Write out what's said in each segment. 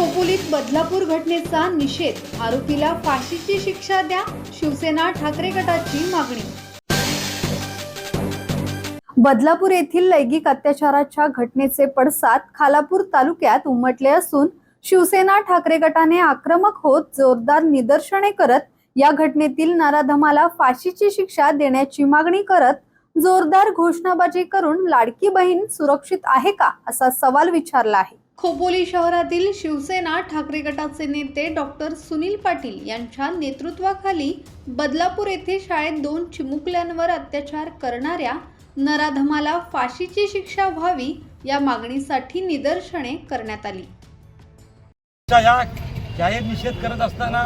खोपोलीत बदलापूर घटनेचा निषेध. आरोपीला फाशीची शिक्षा द्या शिवसेना ठाकरे गटाची मागणी. बदलापूर येथील लैंगिक अत्याचाराच्या घटनेचे पडसाद खालापूर तालुक्यात उमटले असून शिवसेना ठाकरे गटाने आक्रमक होत जोरदार निदर्शने करत या घटनेतील नराधमाला फाशीची शिक्षा देण्याची मागणी करत जोरदार घोषणाबाजी करून लाडकी बहीण सुरक्षित आहे का असा सवाल विचारला आहे. खोपोली शहरातील शिवसेना ठाकरे गटाचे नेते डॉक्टर सुनील पाटील यांच्या नेतृत्वाखाली बदलापूर येथे शाळेत दोन चिमुकल्यांवर अत्याचार करणाऱ्या नराधमाला फाशीची शिक्षा व्हावी या मागणीसाठी निदर्शने करण्यात आली. जाहीर निषेध करत असताना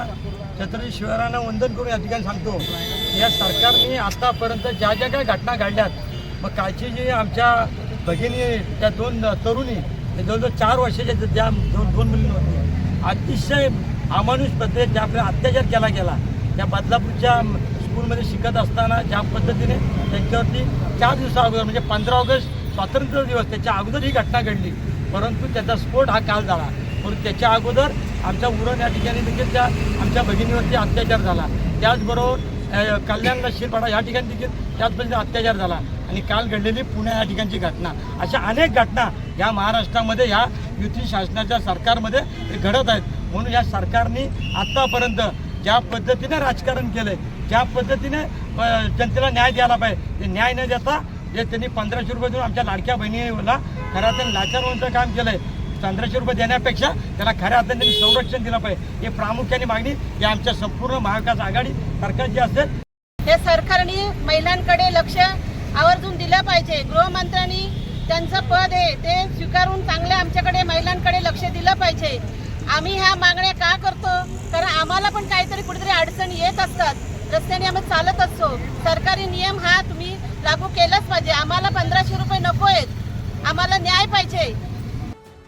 छत्रपती शिवरायांना वंदन करून या ठिकाणी सांगतो या सरकारने आतापर्यंत ज्या ज्या काही घटना घडल्यात मग कालची जी आमच्या भगिनी त्या दोन तरुणी ते जवळजवळ चार वर्षाच्या ज्या- ज्या दोन दोन मुली होती अतिशय अमानुष पद्धतीने ज्या आपल्या अत्याचार केला गेला त्या बदलापूरच्या स्कूलमध्ये शिकत असताना ज्या पद्धतीने त्यांच्यावरती चार दिवसा अगोदर म्हणजे पंधरा ऑगस्ट स्वातंत्र्य दिवस त्याच्या अगोदर ही घटना घडली. परंतु त्याचा स्फोट हा काल झाला. परंतु त्याच्या अगोदर आमच्या उरण या ठिकाणी देखील त्या आमच्या भगिनीवरती अत्याचार झाला. त्याचबरोबर कल्याणला कल्याण शिरपाडा या ठिकाणी देखील त्याच पद्धतीने अत्याचार झाला. आणि काल घडलेली पुणे या ठिकाणची घटना. अशा अनेक घटना या महाराष्ट्रामध्ये ह्या युती शासनाच्या सरकारमध्ये घडत आहेत. म्हणून या सरकारने आत्तापर्यंत ज्या पद्धतीने राजकारण केलंय ज्या पद्धतीने जनतेला न्याय द्यायला पाहिजे ते न्याय न देता जे त्यांनी पंधराशे रुपये देऊन आमच्या लाडक्या बहिणीला खऱ्या त्यांनी लाचारवंत काम केलंय. पंधराशे रुपये देण्यापेक्षा त्याला खऱ्या अर्थाने त्यांनी संरक्षण दिलं पाहिजे. हे प्रामुख्याने मागणी ही आमच्या संपूर्ण महाविकास आघाडी सरकारची असेल. हे सरकारने महिलांकडे लक्ष आवर्जून दिलं पाहिजे. गृहमंत्र्यांनी त्यांचं पद आहे ते स्वीकारून चांगले आमच्याकडे महिलांकडे लक्ष दिलं पाहिजे. आम्ही ह्या मागण्या का करतो? कारण आम्हाला पण काहीतरी कुठेतरी अडचणी येत असतात. रस्त्याने आम्ही चालत असतो. सरकारी नियम हा तुम्ही लागू केलाच पाहिजे. आम्हाला पंधराशे रुपये नको आहेत. आम्हाला न्याय पाहिजे.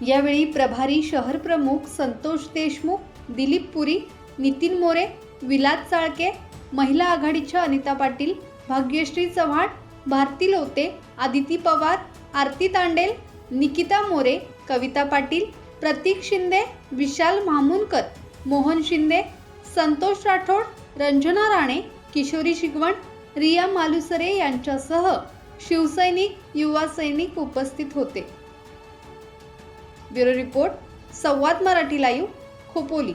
यावेळी प्रभारी शहर प्रमुख संतोष देशमुख दिलीप पुरी नितीन मोरे विलास चाळके महिला आघाडीच्या अनिता पाटील भाग्यश्री चव्हाण भारती लोते आदिती पवार आरती तांडेल निकिता मोरे कविता पाटील प्रतीक शिंदे विशाल मामुनकर मोहन शिंदे संतोष राठोड रंजना राणे किशोरी शिगवण रिया मालुसरे यांच्यासह शिवसैनिक युवा सैनिक उपस्थित होते. ब्युरो रिपोर्ट संवाद मराठी लाईव्ह खोपोली.